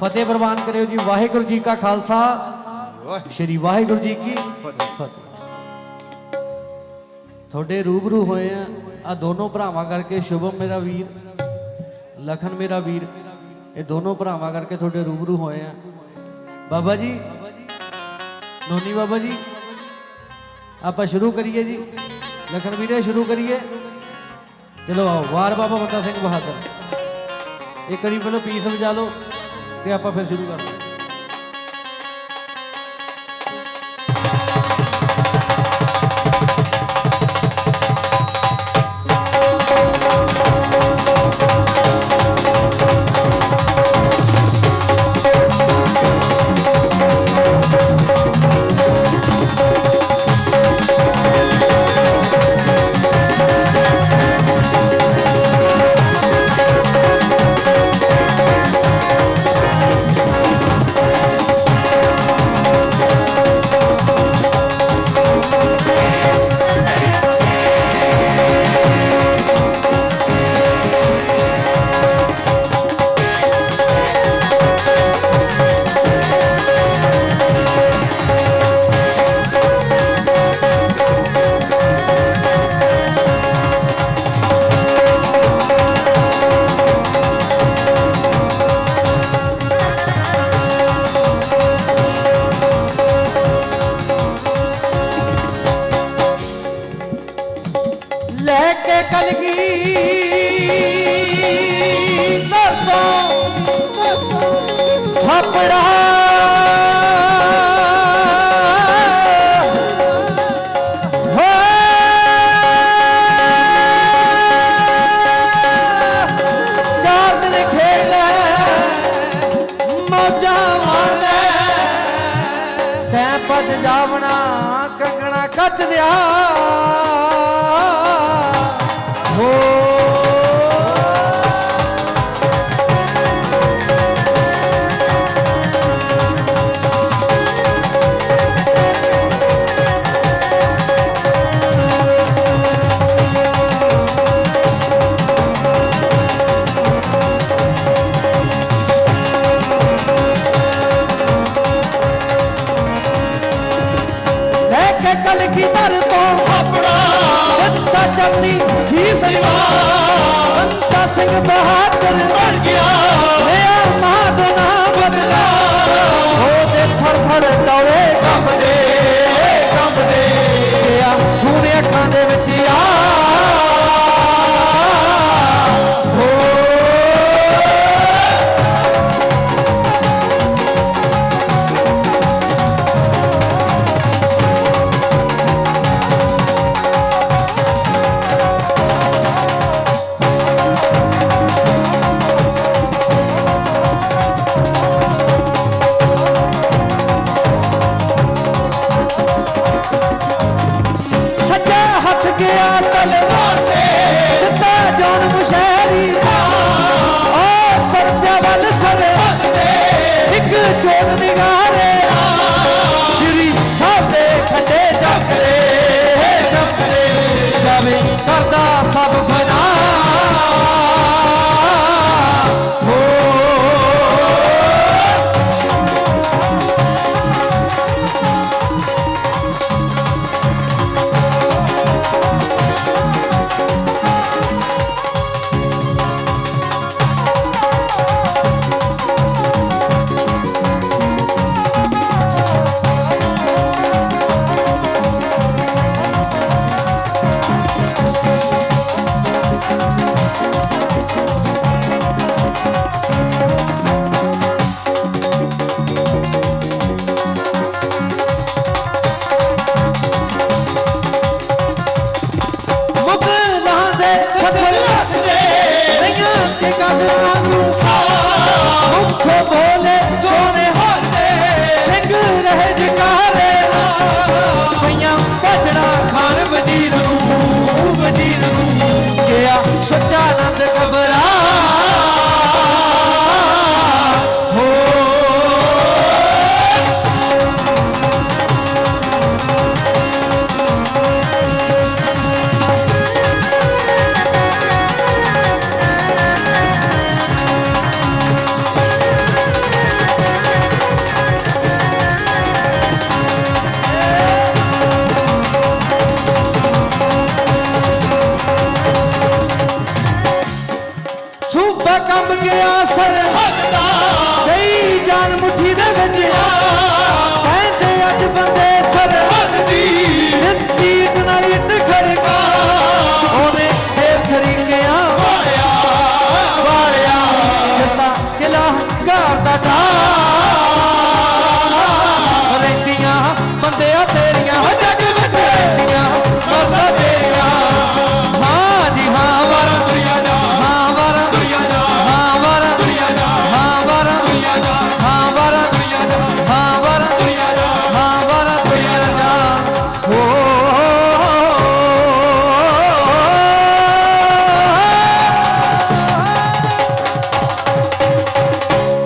ਫਤਿਹ ਪ੍ਰਵਾਨ ਕਰਿਓ ਜੀ ਵਾਹਿਗੁਰੂ ਜੀ ਕਾ ਖਾਲਸਾ। ਸ਼੍ਰੀ ਵਾਹਿਗੁਰੂ ਜੀ ਕੀ ਫਤਿਹ। ਫਤਿਹ। ਤੁਹਾਡੇ ਰੂਬਰੂ ਹੋਏ ਆ ਆ ਦੋਨੋਂ ਭਰਾਵਾਂ ਕਰਕੇ ਸ਼ੁਭਮ ਮੇਰਾ ਵੀਰ ਲਖਨ ਮੇਰਾ ਵੀਰ ਇਹ ਦੋਨੋਂ ਭਰਾਵਾਂ ਕਰਕੇ ਤੁਹਾਡੇ ਰੂਬਰੂ ਹੋਏ ਆ। ਬਾਬਾ ਜੀ ਨੋਨੀ ਬਾਬਾ ਜੀ ਆਪਾਂ ਸ਼ੁਰੂ ਕਰੀਏ ਜੀ। ਲਖਨ ਵੀਰੇ ਸ਼ੁਰੂ ਕਰੀਏ। ਚਲੋ ਆਓ ਵਾਰ ਬਾਬਾ ਬੰਦਾ ਸਿੰਘ ਬਹਾਦਰ। ਇਹ ਕਰੀ ਪਹਿਲਾਂ ਪੀਸ ਵਜਾ ਲਓ। ਤੇ ਆਪਾਂ ਫਿਰ ਸ਼ੁਰੂ ਕਰਦੇ ਥਾਪੜਾ ਚਾਰ ਦਿਨ ਖੇਡ ਲੈ, ਮੌਜਾਂ ਮਾਰ ਲੈ। ਤੈ ਭੱਜ ਜਾਵਣਾ ਕੰਗਣਾ ਕੱਚ ਦਿਆ। ਹੋ ਬੰਦਾ ਚੰਦੀ ਸੀਸ ਬੰਦਾ ਸਿੰਘ ਬਹਾਦਰ ਬਣ ਗਿਆ। ਲਿਆ ਮਾਦ ਨਾ ਬਦਲਾ। ਉਹਦੇ ਥਰ ਥਰ ਡੋਲੇ ਕੰਬਦੇ ਗਿਆ ਤਲਵਾਰ ਤੇ ਦਿੱਤਾ ਜੋਨ ਮੁਸ਼ਹਿਰੀ ਦਾ। ਓ ਸਰਜਾ ਵੱਲ ਸਰੇ ਇੱਕ ਚੋਣ ਨਿਗਾਰੇ